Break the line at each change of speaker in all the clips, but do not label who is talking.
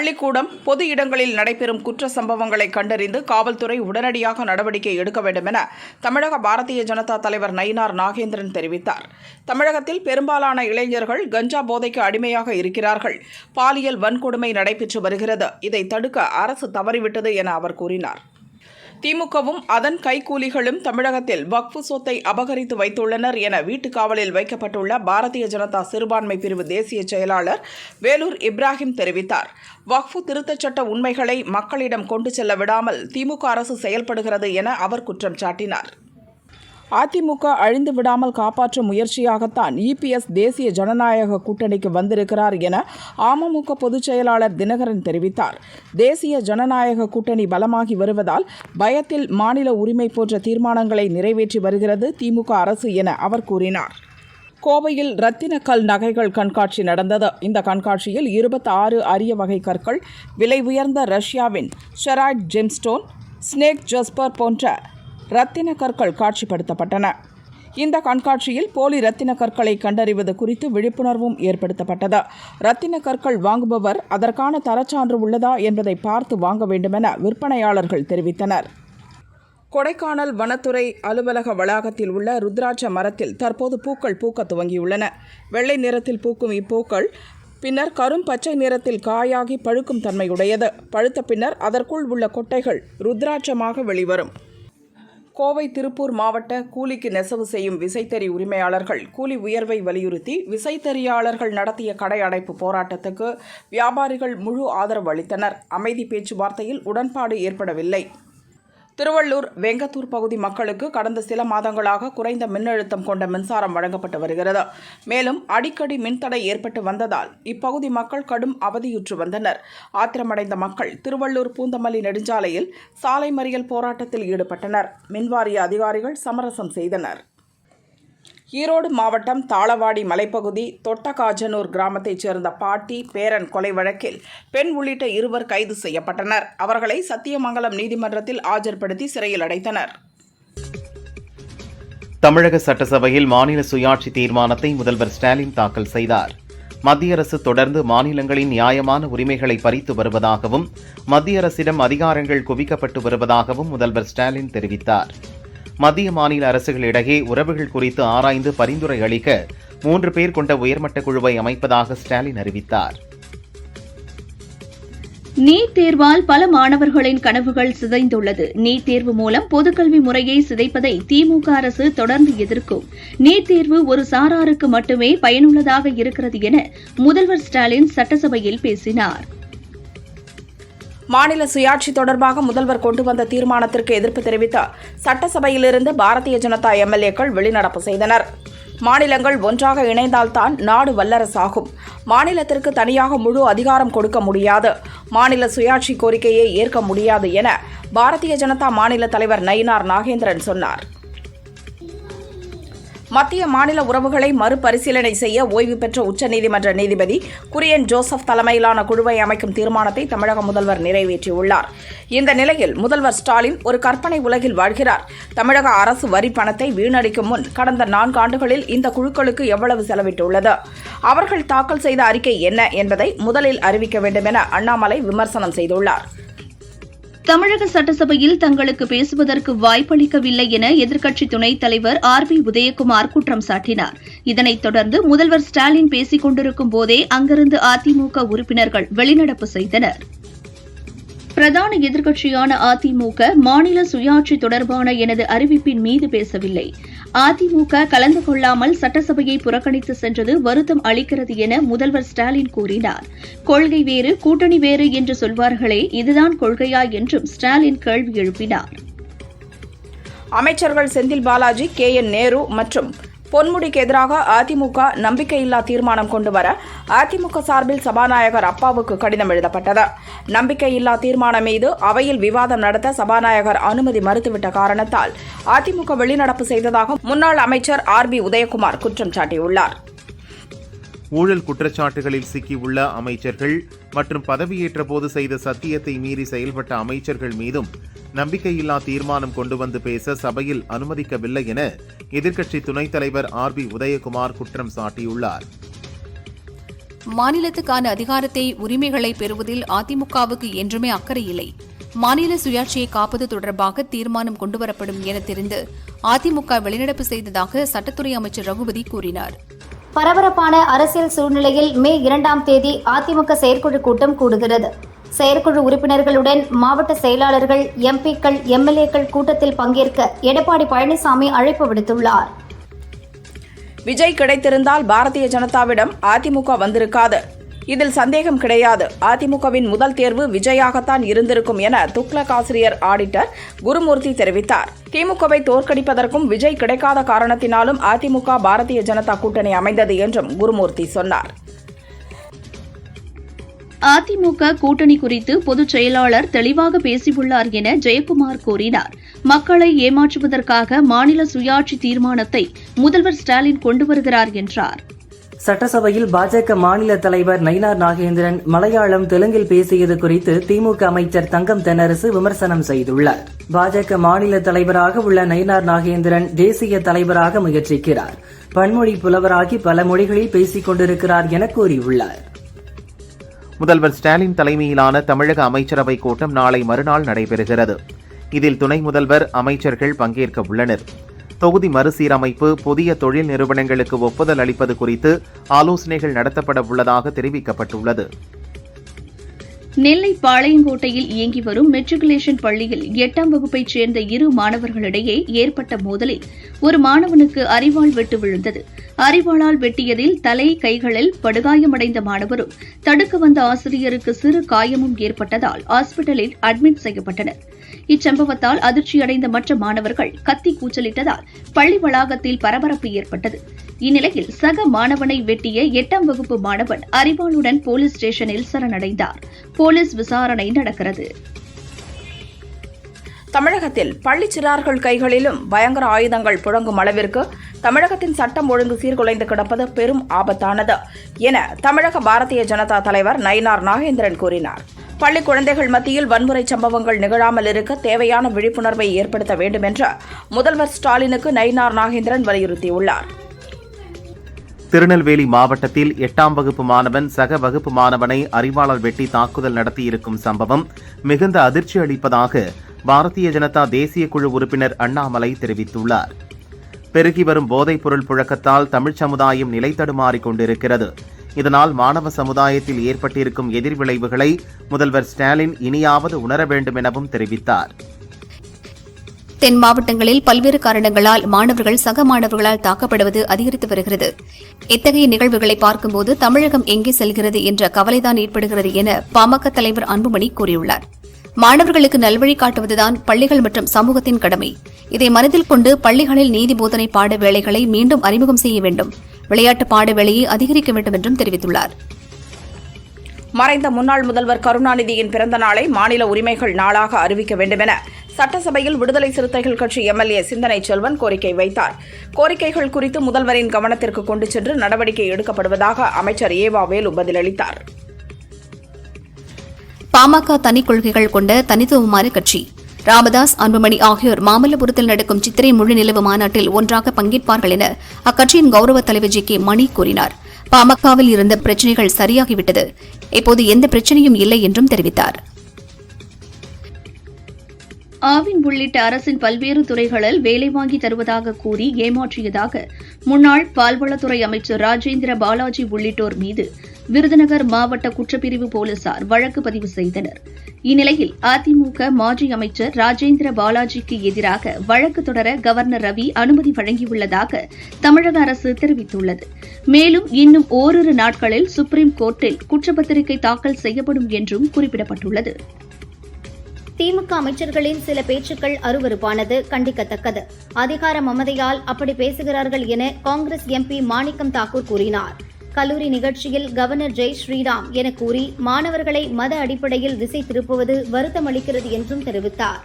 பள்ளிக்கூடம் பொது இடங்களில் நடைபெறும் குற்ற சம்பவங்களை கண்டறிந்து காவல்துறை உடனடியாக நடவடிக்கை எடுக்க வேண்டும் என தமிழக பாரதிய ஜனதா தலைவர் நயினார் நாகேந்திரன் தெரிவித்தார். தமிழகத்தில் பெரும்பாலான இளைஞர்கள் கஞ்சா போதைக்கு அடிமையாக இருக்கிறார்கள். பாலியல் வன்கொடுமை நடைபெற்று வருகிறது. இதை தடுக்க அரசு தவறிவிட்டது என அவர் கூறினார். திமுகவும் அதன் கைக்கூலிகளும் தமிழகத்தில் வக்ஃபு சொத்தை அபகரித்து வைத்துள்ளனர் என வீட்டுக் காவலில் வைக்கப்பட்டுள்ள பாரதிய ஜனதா சிறுபான்மை பிரிவு தேசிய செயலாளர் வேலூர் இப்ராஹிம் தெரிவித்தார். வக்ஃபு திருத்தச் சட்ட உண்மைகளை மக்களிடம் கொண்டு செல்ல விடாமல் திமுக அரசு செயல்படுகிறது என அவர் குற்றம் சாட்டினார். அதிமுக அழிந்து விடாமல் காப்பாற்றும் முயற்சியாகத்தான் இபிஎஸ் தேசிய ஜனநாயக கூட்டணிக்கு வந்திருக்கிறார் என அமமுக பொதுச் செயலாளர் தினகரன் தெரிவித்தார். தேசிய ஜனநாயக கூட்டணி பலமாகி வருவதால் பயத்தில் மாநில உரிமை போன்ற தீர்மானங்களை நிறைவேற்றி வருகிறது திமுக அரசு என அவர் கூறினார். கோவையில் கல் நகைகள் கண்காட்சி நடந்தது. இந்த கண்காட்சியில் இருபத்தி ஆறு அரிய வகை கற்கள் விலை உயர்ந்த ரஷ்யாவின் ஷெராய்ட் ஜெம்ஸ்டோன் ஸ்னேக் ஜஸ்பர் போன்ற ரத்தின கற்கள் காட்சிப்படுத்தப்பட்டன. இந்த கண்காட்சியில் போலி ரத்தின கற்களை கண்டறிவது குறித்து விழிப்புணர்வும் ஏற்படுத்தப்பட்டது. ரத்தின கற்கள் வாங்குபவர் அதற்கான தரச்சான்று உள்ளதா என்பதை பார்த்து வாங்க வேண்டுமென விற்பனையாளர்கள் தெரிவித்தனர். கொடைக்கானல் வனத்துறை அலுவலக வளாகத்தில் உள்ள ருத்ராட்ச மரத்தில் தற்போது பூக்கள் பூக்க துவங்கியுள்ளன. வெள்ளை நிறத்தில் பூக்கும் இப்பூக்கள் பின்னர் கரும் பச்சை நிறத்தில் காயாகி பழுக்கும் தன்மையுடையது. பழுத்த பின்னர் அதற்குள் உள்ள கொட்டைகள் ருத்ராட்சமாக வெளிவரும். கோவை திருப்பூர் மாவட்ட கூலிக்கு நெசவு செய்யும் விசைத்தறி உரிமையாளர்கள் கூலி உயர்வை வலியுறுத்தி விசைத்தறியாளர்கள் நடத்திய கடை அடைப்பு போராட்டத்துக்கு வியாபாரிகள் முழு ஆதரவு அளித்தனர். அமைதி பேச்சுவார்த்தையில் உடன்பாடு ஏற்படவில்லை. திருவள்ளூர் வெங்கத்தூர் பகுதி மக்களுக்கு கடந்த சில மாதங்களாக குறைந்த மின்னழுத்தம் கொண்ட மின்சாரம் வழங்கப்பட்டு வருகிறது. மேலும் அடிக்கடி மின்தடை ஏற்பட்டு வந்ததால் இப்பகுதி மக்கள் கடும் அவதியுற்று வந்தனர். ஆத்திரமடைந்த மக்கள் திருவள்ளூர் பூந்தமல்லி நெடுஞ்சாலையில் சாலை மறியல் போராட்டத்தில் ஈடுபட்டனர். மின்வாரிய அதிகாரிகள் சமரசம் செய்தனர். ஈரோடு மாவட்டம் தாளவாடி மலைப்பகுதி தொட்டகாஜனூர் கிராமத்தைச் சேர்ந்த பாட்டி பேரன் கொலை வழக்கில் பெண் உள்ளிட்ட இருவர் கைது செய்யப்பட்டனர். அவர்களை சத்தியமங்கலம் நீதிமன்றத்தில் ஆஜர்படுத்தி சிறையில் அடைத்தனர்.
தமிழக சட்டசபையில் மாநில சுயாட்சி தீர்மானத்தை முதல்வர் ஸ்டாலின் தாக்கல் செய்தார். மத்திய அரசு தொடர்ந்து மாநிலங்களின் நியாயமான உரிமைகளை பறித்து வருவதாகவும் மத்திய அரசிடம் அதிகாரங்கள் குவிக்கப்பட்டு வருவதாகவும் முதல்வர் ஸ்டாலின் தெரிவித்தார். மத்திய மாநில அரசுகளிடையே உறவுகள் குறித்து ஆராய்ந்து பரிந்துரை அளிக்க மூன்று பேர் கொண்ட உயர்மட்ட குழுவை அமைப்பதாக ஸ்டாலின் அறிவித்தார்.
நீட் தேர்வால் பல மாணவர்களின் கனவுகள் சிதைந்துள்ளது. நீட் தேர்வு மூலம் பொதுக்கல்வி முறையை சிதைப்பதை திமுக அரசு தொடர்ந்து எதிர்க்கும். நீட் தேர்வு ஒரு சாராருக்கு மட்டுமே பயனுள்ளதாக இருக்கிறது என முதல்வர் ஸ்டாலின் சட்டசபையில் பேசினார்.
மாநில சுயாட்சி தொடர்பாக முதல்வர் கொண்டு வந்த தீர்மானத்திற்கு எதிர்ப்பு தெரிவித்து சட்டசபையிலிருந்து பாரதிய ஜனதா எம்எல்ஏக்கள் வெளிநடப்பு செய்தனர். மாநிலங்கள் ஒன்றாக இணைந்தால்தான் நாடு வல்லரசாகும். மாநிலத்திற்கு தனியாக முழு அதிகாரம் கொடுக்க முடியாது. மாநில சுயாட்சி கோரிக்கையை ஏற்க முடியாது என பாரதிய ஜனதா மாநில தலைவர் நயினார் நாகேந்திரன் சொன்னார். மத்திய மாநில உறவுகளை மறுபரிசீலனை செய்ய ஓய்வு பெற்ற உச்சநீதிமன்ற நீதிபதி குரியன் ஜோசப் தலைமையிலான குழுவை அமைக்கும் தீர்மானத்தை தமிழக முதல்வர் நிறைவேற்றியுள்ளார். இந்த நிலையில் முதல்வர் ஸ்டாலின் ஒரு கற்பனை உலகில் வாழ்கிறார். தமிழக அரசு வரி பணத்தை வீணடிக்கும் முன் கடந்த நான்கு ஆண்டுகளில் இந்த குழுக்களுக்கு எவ்வளவு செலவிட்டுள்ளது? அவர்கள் தாக்கல் செய்த அறிக்கை என்ன என்பதை முதலில் அறிவிக்க வேண்டும் என அண்ணாமலை விமர்சனம் செய்துள்ளார்.
தமிழக சட்டசபையில் தங்களுக்கு பேசுவதற்கு வாய்ப்பளிக்கவில்லை என எதிர்க்கட்சி துணைத் தலைவர் ஆர் பி உதயகுமார் குற்றம் சாட்டினார். இதனைத் தொடர்ந்து முதல்வர் ஸ்டாலின் பேசிக் கொண்டிருக்கும் போதே அங்கிருந்து அதிமுக உறுப்பினர்கள் வெளிநடப்பு செய்தனர். பிரதான எதிர்க்கட்சியான அதிமுக மாநில சுயாட்சி தொடர்பான எனது அறிவிப்பின் மீது பேசவில்லை. அதிமுக கலந்து கொள்ளாமல் சட்டசபையை புறக்கணித்து சென்றது வருத்தம் அளிக்கிறது என முதல்வர் ஸ்டாலின் கூறினார். கொள்கை வேறு கூட்டணி வேறு என்று சொல்வார்களே இதுதான் கொள்கையா என்றும் ஸ்டாலின் கேள்வி எழுப்பினார்.
அமைச்சர்கள் செந்தில் பாலாஜி கே என் நேரு மற்றும் பொன்முடிக்கு எதிராக அதிமுக நம்பிக்கையில்லா தீர்மானம் கொண்டு வர அதிமுக சார்பில் சபாநாயகர் அப்பாவுக்கு கடிதம் எழுதப்பட்டது. நம்பிக்கையில்லா தீர்மானம் மீது அவையில் விவாதம் நடத்த சபாநாயகர் அனுமதி மறுத்துவிட்ட காரணத்தால் அதிமுக வெளிநடப்பு செய்ததாக முன்னாள் அமைச்சர் ஆர் பி உதயகுமார் குற்றம் சாட்டியுள்ளார்.
ஊழல் குற்றச்சாட்டுகளில் சிக்கியுள்ள அமைச்சர்கள் மற்றும் பதவியேற்ற போது செய்த சத்தியத்தை மீறி செயல்பட்ட அமைச்சர்கள் மீதும் நம்பிக்கையில்லா தீர்மானம் கொண்டு வந்து பேச சபையில் அனுமதிக்கவில்லை என எதிர்க்கட்சி துணைத் தலைவர் ஆர் பி உதயகுமார் குற்றம் சாட்டியுள்ளார்.
மாநிலத்துக்கான அதிகாரத்தை உரிமைகளை பெறுவதில் அதிமுகவுக்கு என்றுமே அக்கறை இல்லை. மாநில சுயாட்சியை காப்பது தொடர்பாக தீர்மானம் கொண்டுவரப்படும் என தெரிந்து அதிமுக வெளிநடப்பு செய்ததாக சட்டத்துறை அமைச்சர் ரகுபதி கூறினார்.
பரபரப்பான அரசியல் சூழ்நிலையில் மே இரண்டாம் தேதி அதிமுக செயற்குழு கூட்டம் கூடுகிறது. செயற்குழு உறுப்பினர்களுடன் மாவட்ட செயலாளர்கள் எம்பிக்கள் எம்எல்ஏக்கள் கூட்டத்தில் பங்கேற்க எடப்பாடி பழனிசாமி அழைப்பு விடுத்துள்ளார்.
விஜய் கிடைத்திருந்தால் பாரதிய ஜனதாவிடம் அதிமுக வந்திருக்காது. இதில் சந்தேகம் கிடையாது. அதிமுகவின் முதல் தேர்வு விஜயாகத்தான் இருந்திருக்கும் என துக்ளக் ஆசிரியர் ஆடிட்டர் குருமூர்த்தி தெரிவித்தார். திமுகவை தோற்கடிப்பதற்கும் விஜய் கிடைக்காத காரணத்தினாலும் அதிமுக பாரதிய ஜனதா கூட்டணி அமைந்தது என்றும் குருமூர்த்தி சொன்னார்.
அதிமுக கூட்டணி குறித்து பொதுச் செயலாளர் தெளிவாக பேசியுள்ளார் என ஜெயக்குமார் கூறினார். மக்களை ஏமாற்றுவதற்காக மாநில சுயாட்சி தீர்மானத்தை முதல்வர் ஸ்டாலின் கொண்டு வருகிறார் என்றார்.
சட்டசபையில் பாஜக மாநில தலைவர் நயினார் நாகேந்திரன் மலையாளம் தெலுங்கில் பேசியது குறித்து திமுக அமைச்சர் தங்கம் தென்னரசு விமர்சனம் செய்துள்ளார். பாஜக மாநில தலைவராக உள்ள நயினார் நாகேந்திரன் தேசிய தலைவராக முயற்சிக்கிறார். பன்மொழி புலவராகி பல மொழிகளில் பேசிக் கொண்டிருக்கிறார் என கூறியுள்ளார்.
முதல்வர் ஸ்டாலின் தலைமையிலான தமிழக அமைச்சரவை கூட்டம் நாளை மறுநாள் நடைபெறுகிறது. இதில் துணை முதல்வர் அமைச்சர்கள் பங்கேற்க உள்ளனர். தொகுதி மறுசீரமைப்பு புதிய தொழில் நிறுவனங்களுக்கு ஒப்புதல் அளிப்பது குறித்து ஆலோசனைகள் நடத்தப்பட உள்ளதாக தெரிவிக்கப்பட்டுள்ளது.
நெல்லை பாளையங்கோட்டையில் இயங்கி வரும் மெட்ரிகுலேஷன் பள்ளியில் எட்டாம் வகுப்பைச் சேர்ந்த இரு மாணவர்களிடையே ஏற்பட்ட மோதலில் ஒரு மாணவனுக்கு அரிவாள் வெட்டு விழுந்தது. அரிவாளால் வெட்டியதில் தலை கைகளில் படுகாயமடைந்த மாணவரும் தடுக்க வந்த ஆசிரியருக்கு சிறு காயமும் ஏற்பட்டதால் ஹாஸ்பிட்டலில் அட்மிட் செய்யப்பட்டனர். இச்சம்பவத்தால் அதிர்ச்சியடைந்த மற்ற மாணவர்கள் கத்தி கூச்சலிட்டதால் பள்ளி வளாகத்தில் பரபரப்பு ஏற்பட்டது. இந்நிலையில் சக மாணவனை வெட்டிய எட்டாம் வகுப்பு மாணவன் அறிவாளுடன் போலீஸ் ஸ்டேஷனில் சரணடைந்தார். போலீஸ் விசாரணை நடக்கிறது.
தமிழகத்தில் பள்ளி சிறார்கள் கைகளிலும் பயங்கர ஆயுதங்கள் புழங்கும் அளவிற்கு தமிழகத்தின் சட்டம் ஒழுங்கு சீர்குலைந்து கிடப்பது பெரும் ஆபத்தானது என தமிழக பாரதிய ஜனதா தலைவர் நயினார் நாகேந்திரன் கூறினார். பள்ளி குழந்தைகள் மத்தியில் வன்முறை சம்பவங்கள் நிகழாமல் இருக்க தேவையான விழிப்புணர்வை ஏற்படுத்த வேண்டும் என்று முதல்வர் ஸ்டாலினுக்கு நயினார் நாகேந்திரன் வலியுறுத்தியுள்ளார்.
திருநெல்வேலி மாவட்டத்தில் எட்டாம் வகுப்பு மாணவன் சக வகுப்பு மாணவனை அறிவாளர் வெட்டி தாக்குதல் நடத்தியிருக்கும் சம்பவம் மிகுந்த அதிர்ச்சி அளிப்பதாக பாரதிய ஜனதா தேசிய குழு உறுப்பினர் அண்ணாமலை தெரிவித்துள்ளார். பெருகி வரும் போதைப் பொருள் புழக்கத்தால் தமிழ் சமுதாயம் நிலை தடுமாறிக் கொண்டிருக்கிறது. இதனால் மாணவ சமுதாயத்தில் ஏற்பட்டிருக்கும் எதிர்விளைவுகளை முதல்வர் ஸ்டாலின் இனியாவது உணர வேண்டும் எனவும் தெரிவித்தார்.
தென் மாவட்டங்களில் பல்வேறு காரணங்களால் மாணவர்கள் சக மாணவர்களால் தாக்கப்படுவது அதிகரித்து வருகிறது. இத்தகைய நிகழ்வுகளை பார்க்கும்போது தமிழகம் எங்கே செல்கிறது என்ற கவலைதான் ஏற்படுகிறது என பாமக தலைவர் அன்புமணி கூறியுள்ளார். மாணவர்களுக்கு நல்வழி காட்டுவதுதான் பள்ளிகள் மற்றும் சமூகத்தின் கடமை. இதை மனதில் கொண்டு பள்ளிகளில் நீதி போதனை பாட வேலைகளை மீண்டும் அறிமுகம் செய்ய வேண்டும். விளையாட்டு பாட வேலையை அதிகரிக்க வேண்டும் என்றும் தெரிவித்துள்ளார்.
மறைந்த முன்னாள் முதல்வர் கருணாநிதியின் பிறந்த நாளை மாநில உரிமைகள் நாளாக அறிவிக்க வேண்டுமென சட்டசபையில் விடுதலை சிறுத்தைகள் கட்சி எம்எல்ஏ சிந்தனை செல்வன் கோரிக்கை வைத்தார். கோரிக்கைகள் குறித்து முதல்வரின் கவனத்திற்கு கொண்டு சென்று நடவடிக்கை எடுக்கப்படுவதாக அமைச்சர் ஏவா வேலு பதிலளித்தார்.
பாமக தனி கொள்கைகள் கொண்ட தனித்துவமான கட்சி. ராமதாஸ் அன்புமணி ஆகியோர் மாமல்லபுரத்தில் நடக்கும் சித்திரை முழு நிலவு மாநாட்டில் ஒன்றாக பங்கேற்பார்கள் என அக்கட்சியின் கௌரவ தலைவர் ஜி. கே. மணி கூறினார். பாமகவில் இருந்த பிரச்சினைகள் சரியாகிவிட்டது. இப்போது எந்த பிரச்சனையும் இல்லை என்றும் தெரிவித்தார்.
ஆவின் உள்ளிட்ட அரசின் பல்வேறு துறைகளில் வேலை வாங்கி தருவதாக கூறி ஏமாற்றியதாக முன்னாள் பால்வளத்துறை அமைச்சர் ராஜேந்திர பாலாஜி உள்ளிட்டோர் மீது விருதுநகர் மாவட்ட குற்றப்பிரிவு போலீசார் வழக்கு பதிவு செய்தனர். இந்நிலையில் அதிமுக மாஜி அமைச்சர் ராஜேந்திர பாலாஜிக்கு எதிராக வழக்கு தொடர கவர்னர் ரவி அனுமதி வழங்கியுள்ளதாக தமிழக அரசு தெரிவித்துள்ளது. மேலும் இன்னும் ஓரிரு நாட்களில் சுப்ரீம் கோர்ட்டில் குற்றப்பத்திரிகை தாக்கல் செய்யப்படும் என்றும் குறிப்பிடப்பட்டுள்ளது.
திமுக அமைச்சர்களின் சில பேச்சுக்கள் அருவருப்பானது கண்டிக்கத்தக்கது. அதிகார மமதையால் அப்படி பேசுகிறார்கள் என காங்கிரஸ் எம்பி மாணிக்கம் தாக்கூர் கூறினார். கல்லூரி நிகழ்ச்சியில் கவர்னர் ஜெய் ஸ்ரீராம் என கூறி மாணவர்களை மத அடிப்படையில் திசை திருப்புவது வருத்தமளிக்கிறது என்றும் தெரிவித்தார்.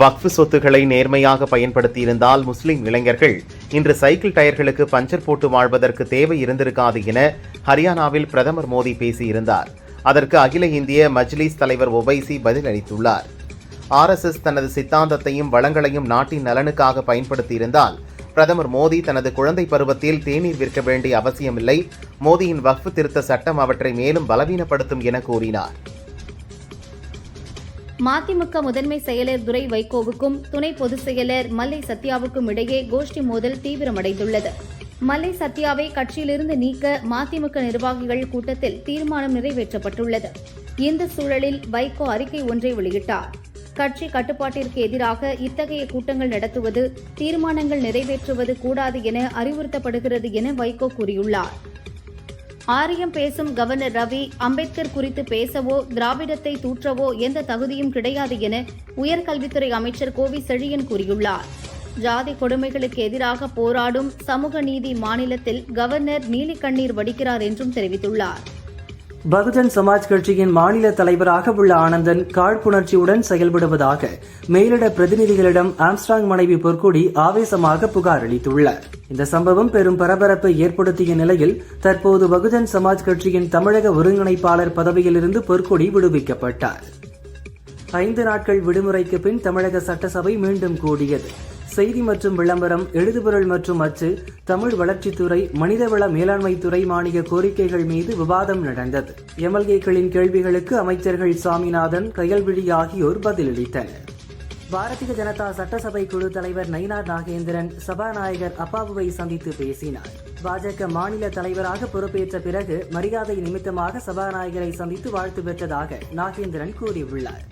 வக்ஃபு சொத்துக்களை நேர்மையாக பயன்படுத்தியிருந்தால் முஸ்லிம் இளைஞர்கள் இன்று சைக்கிள் டயர்களுக்கு பஞ்சர் போட்டு வாழ்வதற்கு தேவை இருந்திருக்காது என ஹரியானாவில் பிரதமர் மோடி பேசியிருந்தார். அதற்கு அகில இந்திய மஜ்லிஸ் தலைவர் ஒபைசி பதிலளித்துள்ளார். ஆர்எஸ்எஸ் தனது சித்தாந்தத்தையும் வளங்களையும் நாட்டின் நலனுக்காக பயன்படுத்தியிருந்தால் பிரதமர் மோடி தனது குழந்தை பருவத்தில் தேநீர் விற்க வேண்டிய அவசியமில்லை மோடியின் வக்ஃப் திருத்த சட்டம் அவற்றை மேலும் பலவீனப்படுத்தும் என கூறினார்.
மதிமுக முதன்மை செயலர் துரை வைகோவுக்கும் துணை பொதுச் செயலர் மல்லை சத்யாவுக்கும் இடையே கோஷ்டி மோதல் தீவிரமடைந்துள்ளது. மல்லை சத்யாவை கட்சியிலிருந்து நீக்க மதிமுக நிர்வாகிகள் கூட்டத்தில் தீர்மானம் நிறைவேற்றப்பட்டுள்ளது. இந்த சூழலில் வைகோ அறிக்கை ஒன்றை வெளியிட்டார். கட்சி கட்டுப்பாட்டிற்கு எதிராக இத்தகைய கூட்டங்கள் நடத்துவது தீர்மானங்கள் நிறைவேற்றுவது கூடாது என அறிவுறுத்தப்படுகிறது என வைகோ கூறியுள்ளார். ஆரியம் பேசும் கவர்னர் ரவி அம்பேத்கர் குறித்து பேசவோ திராவிடத்தை தூற்றவோ எந்த தகுதியும் கிடையாது என உயர்கல்வித்துறை அமைச்சர் கோவி செழியன் கூறியுள்ளார். ஜாதி கொடுமைகளுக்கு எதிராக போராடும் சமூக நீதி மாநிலத்தில் கவர்னர் நீலிக்கண்ணீர் வடிக்கிறார் என்றும் தெரிவித்துள்ளார்.
பகுஜன் சமாஜ் கட்சியின் மாநில தலைவராக உள்ள ஆனந்தன் காழ்ப்புணர்ச்சியுடன் செயல்படுவதாக மேலிட பிரதிநிதிகளிடம் ஆம்ஸ்ட்ராங் மனைவி பொற்கொடி ஆவேசமாக புகார் அளித்துள்ளார். இந்த சம்பவம் பெரும் பரபரப்பை ஏற்படுத்திய நிலையில் தற்போது பகுஜன் சமாஜ் கட்சியின் தமிழக ஒருங்கிணைப்பாளர் பதவியிலிருந்து பொற்கொடி விடுவிக்கப்பட்டார். ஐந்து நாட்கள் விடுமுறைக்கு பின் தமிழக சட்டசபை மீண்டும் கூடியது. செய்தி மற்றும் விளம்பரம் எழுதுபொருள் மற்றும் அச்சு தமிழ் வளர்ச்சித்துறை மனிதவள மேலாண்மைத்துறை மானிய கோரிக்கைகள் மீது விவாதம் நடந்தது. எம்எல்ஏக்களின் கேள்விகளுக்கு அமைச்சர்கள் சாமிநாதன் கயல்விழி ஆகியோர் பதிலளித்தனர். பாரதிய ஜனதா சட்டசபை குழு தலைவர் நயினார் நாகேந்திரன் சபாநாயகர் அப்பாவுவை சந்தித்து பேசினார். பாஜக மாநில தலைவராக பொறுப்பேற்ற பிறகு மரியாதை நிமித்தமாக சபாநாயகரை சந்தித்து வாழ்த்து பெற்றதாக நாகேந்திரன் கூறியுள்ளார்.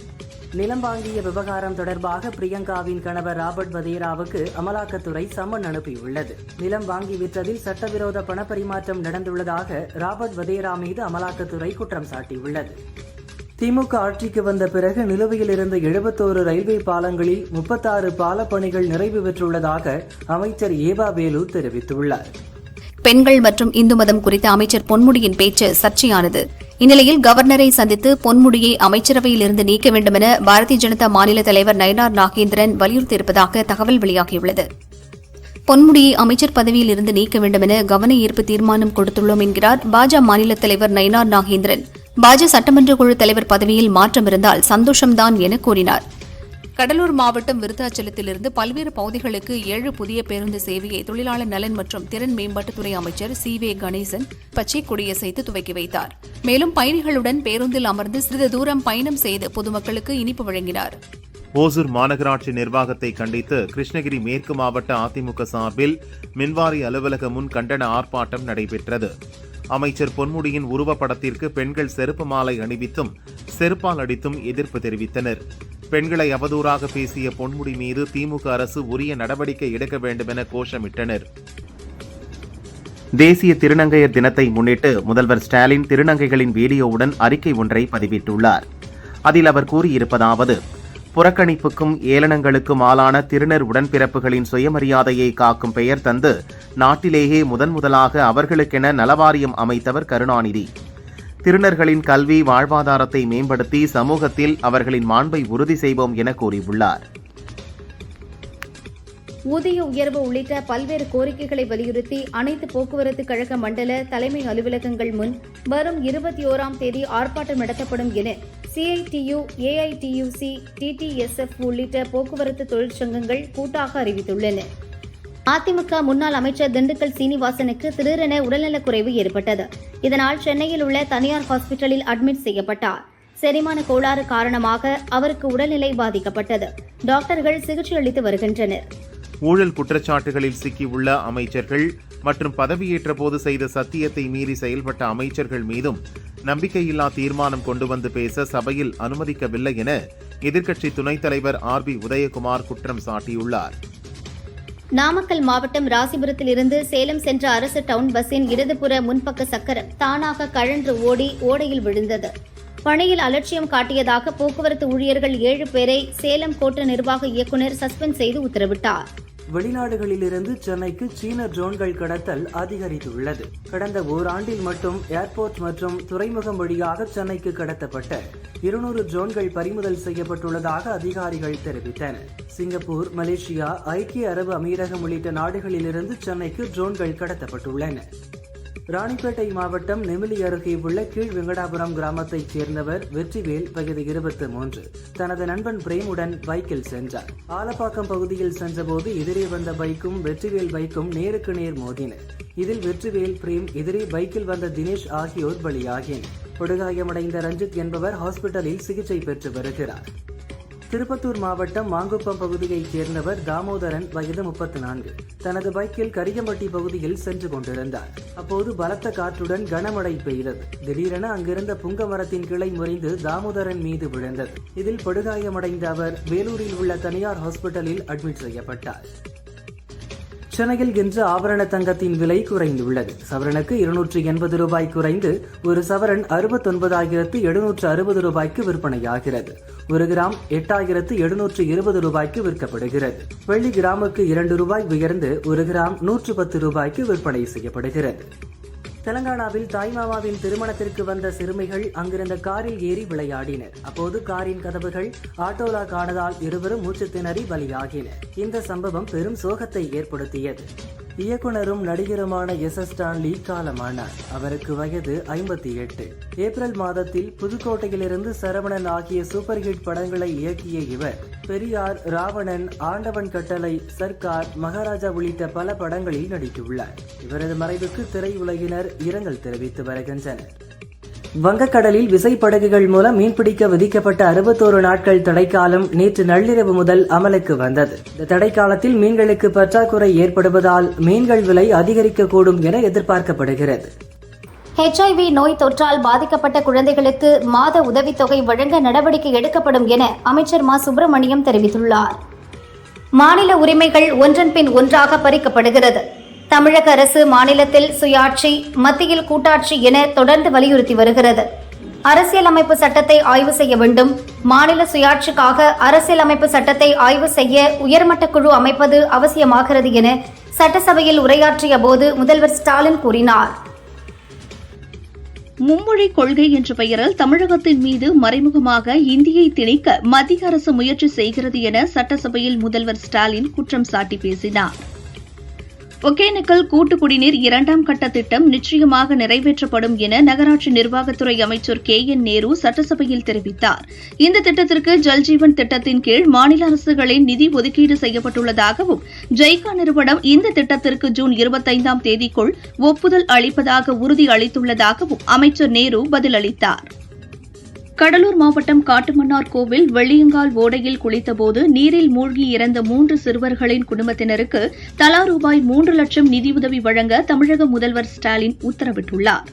நிலம் வாங்கிய விவகாரம் தொடர்பாக பிரியங்காவின் கணவர் ராபர்ட் வதேராவுக்கு அமலாக்கத்துறை சம்மன் அனுப்பியுள்ளது. நிலம் வாங்கி விற்றதில் சட்டவிரோத பணப்பரிமாற்றம் நடந்துள்ளதாக ராபர்ட் வதேரா மீது அமலாக்கத்துறை குற்றம் சாட்டியுள்ளது. திமுக ஆட்சிக்கு வந்த பிறகு நிலுவையில் இருந்த எழுபத்தோரு ரயில்வே பாலங்களில் முப்பத்தாறு பால பணிகள் நிறைவு பெற்றுள்ளதாக அமைச்சர் ஏவா வேலு தெரிவித்துள்ளார்.
பெண்கள் மற்றும் இந்து மதம் குறித்த அமைச்சர் பொன்முடியின் பேச்சு சர்ச்சையானது. இந்நிலையில் கவர்னரை சந்தித்து பொன்முடியை அமைச்சரவையில் இருந்து நீக்க வேண்டுமென பாரதிய ஜனதா மாநில தலைவர் நயனார் நாகேந்திரன் வலியுறுத்தியிருப்பதாக தகவல் வெளியாகியுள்ளது. பொன்முடியை அமைச்சர் பதவியில் இருந்து நீக்க வேண்டுமென கவன ஈர்ப்பு தீர்மானம் கொடுத்துள்ளோம் என்கிறார் பாஜக மாநில தலைவர் நயனார் நாகேந்திரன். பாஜக சட்டமன்ற குழு தலைவர் பதவியில் மாற்றம் இருந்தால் சந்தோஷம்தான் என கூறினார். கடலூர் மாவட்டம் விருத்தாச்சலத்திலிருந்து பல்வேறு பகுதிகளுக்கு ஏழு புதிய பேருந்து சேவையை தொழிலாளர் நலன் மற்றும் திறன் மேம்பாட்டுத்துறை அமைச்சர் சி வே கணேசன் பச்சை கொடியசைத்து துவக்கி வைத்தார். மேலும் பயணிகளுடன் பேருந்தில் அமர்ந்து சிறிது தூரம் பயணம் செய்து பொதுமக்களுக்கு இனிப்பு வழங்கினார்.
ஓசூர் மாநகராட்சி நிர்வாகத்தை கண்டித்து கிருஷ்ணகிரி மேற்கு மாவட்ட அதிமுக சார்பில் மின்வாரி அலுவலகம் முன் கண்டன ஆர்ப்பாட்டம் நடைபெற்றது. அமைச்சர் பொன்முடியின் உருவப்படத்திற்கு பெண்கள் செருப்பு மாலை அணிவித்தும் செருப்பால் அடித்தும் எதிர்ப்பு தெரிவித்தனர். பெண்களை அவதூறாக பேசிய பொன்முடி மீது திமுக அரசு உரிய நடவடிக்கை எடுக்க வேண்டும் என கோஷமிட்டனர். தேசிய திருநங்கையர் தினத்தை முன்னிட்டு முதல்வர் ஸ்டாலின் திருநங்கைகளின் வீடியோவுடன் அறிக்கை ஒன்றை பதிவிட்டுள்ளார். அதில் அவர் கூறியிருப்பதாவது புறக்கணிப்புக்கும் ஏளனங்களுக்கும் ஆளான திருநர் உடன்பிறப்புகளின் சுயமரியாதையை காக்கும் பெயர் தந்து நாட்டிலேயே முதன் முதலாக அவர்களுக்கென நலவாரியம் அமைத்தவர் கருணாநிதி. திருநர்களின் கல்வி வாழ்வாதாரத்தை மேம்படுத்தி சமூகத்தில் அவர்களின் மாண்பை உறுதி செய்வோம் என கூறியுள்ளார்.
ஊதிய உயர்வு உள்ளிட்ட பல்வேறு கோரிக்கைகளை வலியுறுத்தி அனைத்து போக்குவரத்து கழக மண்டல தலைமை அலுவலகங்கள் முன் வரும் இருபத்தி ஓராம் தேதி ஆர்ப்பாட்டம் நடத்தப்படும் என சிஐடியு ஏஐடியுசி டிடிஎஸ்எஃப் உள்ளிட்ட போக்குவரத்து தொழிற்சங்கங்கள் கூட்டாக அறிவித்துள்ளன. அதிமுக முன்னாள் அமைச்சர் திண்டுக்கல் சீனிவாசனுக்கு திடீரென உடல்நலக்குறைவு ஏற்பட்டது. இதனால் சென்னையில் உள்ள தனியார் ஹாஸ்பிட்டலில் அட்மிட் செய்யப்பட்டார். செரிமான கோளாறு காரணமாக அவருக்கு உடல்நிலை பாதிக்கப்பட்டது. டாக்டர்கள் சிகிச்சை அளித்து வருகின்றனர்.
ஊழல் குற்றச்சாட்டுகளில் சிக்கியுள்ள அமைச்சர்கள் மற்றும் பதவியேற்ற போது செய்த சத்தியத்தை மீறி செயல்பட்ட அமைச்சர்கள் மீதும் நம்பிக்கையில்லா தீர்மானம் கொண்டு வந்து பேச சபையில் அனுமதிக்கவில்லை என எதிர்க்கட்சி துணைத் தலைவர் ஆர் பி உதயகுமார் குற்றம் சாட்டியுள்ளார்.
நாமக்கல் மாவட்டம் ராசிபுரத்தில் இருந்து சேலம் சென்ற அரசு டவுன் பஸ்ஸின் இடதுபுற முன்பக்க சக்கரம் தானாக கழன்று ஓடி ஓடையில் விழுந்தது. பணியில் அலட்சியம் காட்டியதாக போக்குவரத்து ஊழியர்கள் ஏழு பேரை சேலம் கோட்ட நிர்வாக இயக்குநர் சஸ்பெண்ட் செய்து உத்தரவிட்டார்.
வெளிநாடுகளிலிருந்து சென்னைக்கு சீன ட்ரோன்கள் கடத்தல் அதிகரித்துள்ளது. கடந்த ஓராண்டில் மட்டும் ஏர்போர்ட் மற்றும் துறைமுகம் வழியாக சென்னைக்கு கடத்தப்பட்ட இருநூறு ட்ரோன்கள் பறிமுதல் செய்யப்பட்டுள்ளதாக அதிகாரிகள் தெரிவித்தனர். சிங்கப்பூர் மலேசியா ஐக்கிய அரபு அமீரகம் உள்ளிட்ட நாடுகளிலிருந்து சென்னைக்கு ட்ரோன்கள் கடத்தப்பட்டுள்ளன. ராணிப்பேட்டை மாவட்டம் நெமிலி அருகே உள்ள கீழ் வெங்கடாபுரம் கிராமத்தைச் சேர்ந்தவர் வெற்றிவேல் வயது இருபத்தி மூன்று. தனது நண்பன் பிரேமுடன் பைக்கில் சென்றார். ஆலப்பாக்கம் பகுதியில் சென்றபோது எதிரே வந்த பைக்கும் வெற்றிவேல் பைக்கும் நேருக்கு நேர் மோதின இதில் வெற்றிவேல் பிரேம் எதிரே பைக்கில் வந்த தினேஷ் ஆகியோர் பலியாகினர். படுகாயமடைந்த ரஞ்சித் என்பவர் ஹாஸ்பிட்டலில் சிகிச்சை பெற்று வருகிறார். திருப்பத்தூர் மாவட்டம் மாங்குப்பம் பகுதியைச் சேர்ந்தவர் தாமோதரன் வயது முப்பத்தி நான்கு. தனது பைக்கில் கரிகம்பட்டி பகுதியில் சென்று கொண்டிருந்தார். அப்போது பலத்த காற்றுடன் கனமழை பெய்தது. திடீரென அங்கிருந்த புங்க மரத்தின் கிளை முறிந்து தாமோதரன் மீது விழுந்தது. இதில் படுகாயமடைந்த அவர் வேலூரில் உள்ள தனியார் ஹாஸ்பிட்டலில் அட்மிட் செய்யப்பட்டார். சென்னையில் இன்று ஆபரண தங்கத்தின் விலை குறைந்துள்ளது. சவரனுக்கு இருநூற்று எண்பது ரூபாய் குறைந்து ஒரு சவரன் அறுபத்தொன்பதாயிரத்து எழுநூற்று அறுபது ரூபாய்க்கு விற்பனையாகிறது. ஒரு கிராம் எட்டாயிரத்து எழுநூற்று இருபது ரூபாய்க்கு விற்கப்படுகிறது. வெள்ளி கிராமுக்கு இரண்டு ரூபாய் உயர்ந்து ஒரு கிராம் நூற்று பத்து ரூபாய்க்கு விற்பனை செய்யப்படுகிறது. தெலங்கானாவில் தாய்மாமாவின் திருமணத்திற்கு வந்த சிறுமிகள் அங்கிருந்த காரில் ஏறி விளையாடினர். அப்போது காரின் கதவுகள் ஆட்டோலா காணதால் இருவரும் மூச்சு திணறி பலியாகினர். இந்த சம்பவம் பெரும் சோகத்தை ஏற்படுத்தியது. இயக்குனரும் நடிகருமான எஸ் எஸ் ஸ்டான்லி காலமானார். அவருக்கு வயது ஐம்பத்தி எட்டு. ஏப்ரல் மாதத்தில் புதுக்கோட்டையிலிருந்து சரவணன் ஆகிய சூப்பர் ஹிட் படங்களை இயக்கிய இவர் பெரியார் ராவணன் ஆண்டவன் கட்டளை சர்க்கார் மகாராஜா உள்ளிட்ட பல படங்களில் நடித்துள்ளார். இவரது மறைவுக்கு திரையுலகினர் இரங்கல் தெரிவித்து வருகின்றனர். வங்கக்கடலில் விசைப்படகுகள் மூலம் மீன்பிடிக்க விதிக்கப்பட்ட அறுபத்தோரு நாட்கள் தடைக்காலம் நேற்று நள்ளிரவு முதல் அமலுக்கு வந்தது. இந்த தடைக்காலத்தில் மீன்களுக்கு பற்றாக்குறை ஏற்படுவதால் மீன்கள் விலை அதிகரிக்கக்கூடும் என எதிர்பார்க்கப்படுகிறது.
ஹெச்ஐவி நோய் தொற்றால் பாதிக்கப்பட்ட குழந்தைகளுக்கு மாத உதவித்தொகை வழங்க நடவடிக்கை எடுக்கப்படும் என அமைச்சர் மா. சுப்பிரமணியம் தெரிவித்துள்ளார். மாநில உரிமைகள் ஒன்றன் பின் ஒன்றாக பறிக்கப்படுகிறது. தமிழக அரசு மாநிலத்தில் சுயாட்சி மத்தியில் கூட்டாட்சி என தொடர்ந்து வலியுறுத்தி வருகிறது. அரசியலமைப்பு சட்டத்தை ஆய்வு செய்ய வேண்டும். மாநில சுயாட்சிக்காக அரசியலமைப்பு சட்டத்தை ஆய்வு செய்ய உயர்மட்ட குழு அமைப்பது அவசியமாகிறது என சட்டசபையில் உரையாற்றிய போது முதல்வர் ஸ்டாலின் கூறினார்.
மும்மொழி கொள்கை என்ற பெயரில் தமிழகத்தின் மீது மறைமுகமாக இந்தியை திணிக்க மத்திய அரசு முயற்சி செய்கிறது என சட்டசபையில் முதல்வர் ஸ்டாலின் குற்றம் சாட்டி பேசினார். ஒகேனக்கல் கூட்டு குடிநீர் இரண்டாம் கட்ட திட்டம் நிச்சயமாக நிறைவேற்றப்படும் என நகராட்சி நிர்வாகத்துறை அமைச்சர் கே என் நேரு சட்டசபையில் தெரிவித்தார். இந்த திட்டத்திற்கு ஜல்ஜீவன் திட்டத்தின் கீழ் மாநில அரசுகளின் நிதி ஒதுக்கீடு செய்யப்பட்டுள்ளதாகவும் ஜெய்கா நிறுவனம் இந்த திட்டத்திற்கு ஜூன் இருபத்தைந்தாம் தேதிக்குள் ஒப்புதல் அளிப்பதாக உறுதி அளித்துள்ளதாகவும் அமைச்சர் நேரு பதிலளித்தார். கடலூர் மாவட்டம் காட்டுமன்னார் கோவில் வெள்ளியங்கால் ஓடையில் குளித்தபோது நீரில் மூழ்கி இறந்த மூன்று சிறுவர்களின் குடும்பத்தினருக்கு தலா ரூபாய் மூன்று லட்சம் நிதியுதவி வழங்க தமிழக முதல்வர் ஸ்டாலின் உத்தரவிட்டுள்ளார்.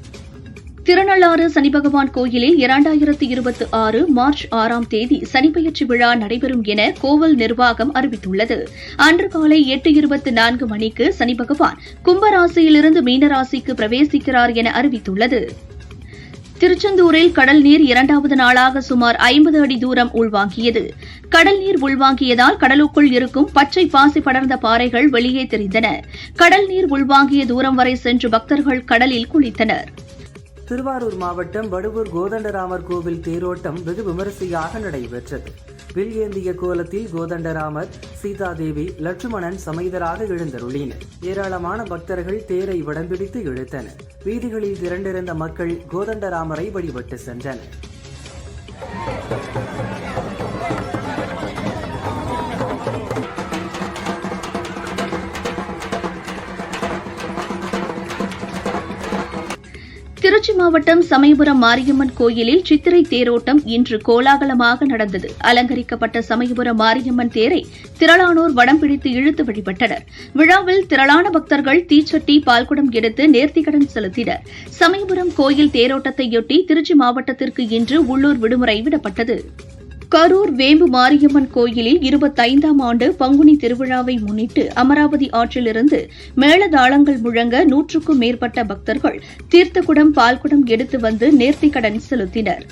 திருநள்ளாறு சனி பகவான் கோயிலில் இரண்டாயிரத்து இருபத்தி ஆறு மார்ச் ஆறாம் தேதி சனிப்பெயர்ச்சி விழா நடைபெறும் என கோவில் நிர்வாகம் அறிவித்துள்ளது. அன்று காலை எட்டு இருபத்தி நான்கு மணிக்கு சனி பகவான் கும்பராசியிலிருந்து மீனராசிக்கு பிரவேசிக்கிறார் என அறிவித்துள்ளது. திருச்செந்தூரில் கடல் நீர் இரண்டாவது நாளாக சுமார் ஐம்பது அடி தூரம் உள்வாங்கியது. கடல் நீர் உள்வாங்கியதால் கடலுக்குள் இருக்கும் பச்சை பாசி படர்ந்த பாறைகள் வெளியே தெரிந்தன. கடல் நீர் உள்வாங்கிய தூரம் வரை சென்று பக்தர்கள் கடலில் குளித்தனர்.
திருவாரூர் மாவட்டம் வடுவூர் கோதண்டராமர் கோவில் தேரோட்டம் வெகு விமரிசையாக நடைபெற்றது. வில் ஏந்திய கோலத்தில் கோதண்டராமர் சீதாதேவி லட்சுமணன் சமைதராக எழுந்தருளினர். ஏராளமான பக்தர்கள் தேரை வடம்பிடித்து இழுத்தனர். வீதிகளில் திரண்டிருந்த மக்கள் கோதண்டராமரை வழிபட்டு சென்றனர்.
திருச்சி மாவட்டம் சமயபுரம் மாரியம்மன் கோயிலில் சித்திரை தேரோட்டம் இன்று கோலாகலமாக நடந்தது. அலங்கரிக்கப்பட்ட சமயபுரம் மாரியம்மன் தேரை திரளானோர் வடம் பிடித்து இழுத்து வழிபட்டனர். விழாவில் திரளான பக்தர்கள் தீச்சட்டி பால்குடம் எடுத்து நேர்த்திக்கடன் செலுத்தினர். சமயபுரம் கோயில் தேரோட்டத்தையொட்டி திருச்சி மாவட்டத்திற்கு இன்று உள்ளூர் விடுமுறை விடப்பட்டது. கரூர் வேம்பு மாரியம்மன் கோயிலில் இருபத்தைந்தாம் ஆண்டு பங்குனி திருவிழாவை முன்னிட்டு அமராவதி ஆற்றிலிருந்து மேளதாளங்கள் முழங்க நூற்றுக்கும் மேற்பட்ட பக்தர்கள் தீர்த்தக்குடம் பால்குடம் எடுத்து வந்து நேர்த்திக்கடன் செலுத்தினர்.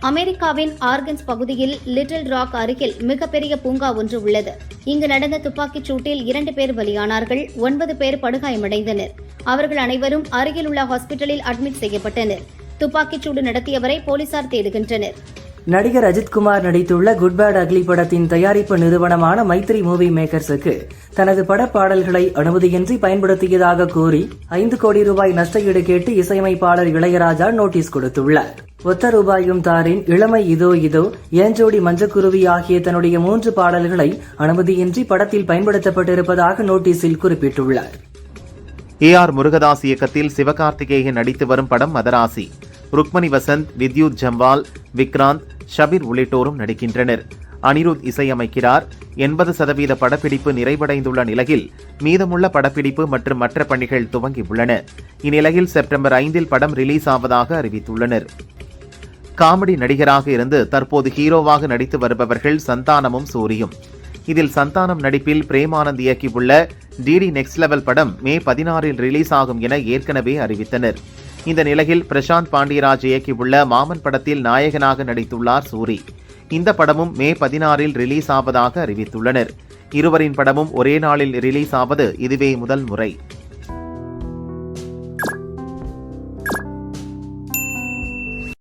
அமெரிக்காவின் ஆர்கன்ஸ் பகுதியில் லிட்டில் ராக் அருகில் மிகப்பெரிய பூங்கா ஒன்று உள்ளது. இங்கு நடந்த துப்பாக்கிச் சூட்டில் இரண்டு பேர் பலியானார்கள் ஒன்பது பேர் படுகாயமடைந்தனர். அவர்கள் அனைவரும் அருகில் உள்ள ஹாஸ்பிட்டலில் அட்மிட் செய்யப்பட்டனர். துப்பாக்கிச் சூடு நடத்தியவரை போலீசார் தேடுகின்றனர்.
நடிகர் அஜித்குமார் நடித்துள்ள குட் பேட் அக்லி படத்தின் தயாரிப்பு நிறுவனமான மைத்ரி மூவி மேக்கர்ஸுக்கு தனது படப்பாடல்களை அனுமதியின்றி பயன்படுத்தியதாக கூறி ஐந்து கோடி ரூபாய் நஷ்டஈடு கேட்டு இசையமைப்பாளர் இளையராஜா நோட்டீஸ் கொடுத்துள்ளார். ஒத்த ரூபாயும் தாரின் இளமை இதோ இதோ ஏஞ்சோடி மஞ்சக்குருவி ஆகிய தன்னுடைய மூன்று பாடல்களை அனுமதியின்றி படத்தில் பயன்படுத்தப்பட்டிருப்பதாக நோட்டீஸில் குறிப்பிட்டுள்ளார்.
ஏ ஆர் முருகதாஸ் இயக்கத்தில் சிவகார்த்திகேயன் நடித்து வரும் படம் மதராசி. ருக்மணி வசந்த் வித்யுத் ஜம்வால் விக்ராந்த் ஷபீர் உள்ளிட்டோரும் நடிக்கின்றனர். அனிருத் இசையமைக்கிறார். எண்பது சதவீத படப்பிடிப்பு நிறைவடைந்துள்ள நிலையில் மீதமுள்ள படப்பிடிப்பு மற்றும் மற்ற பணிகள் துவங்கியுள்ளன. இந்நிலையில் செப்டம்பர் ஐந்தில் படம் ரிலீஸ் ஆவதாக அறிவித்துள்ளனர். காமெடி நடிகராக இருந்து தற்போது ஹீரோவாக நடித்து வருபவர்கள் சந்தானமும் சூரியும். இதில் சந்தானம் நடிப்பில் பிரேமானந்த் இயக்கியுள்ள டிடி நெக்ஸ்ட் லெவல் படம் மே பதினாறில் ரிலீஸ் ஆகும் என ஏற்கனவே அறிவித்தனர். இந்த நிலையில் பிரசாந்த் பாண்டியராஜ் இயக்கியுள்ள மாமன் படத்தில் நாயகனாக நடித்துள்ளார் சூரி. இந்த படமும் மே பதினாறில் ரிலீஸ் ஆவதாக அறிவித்துள்ளனர். இருவரின் படமும் ஒரே நாளில் ரிலீஸ் ஆவது இதுவே முதல் முறை.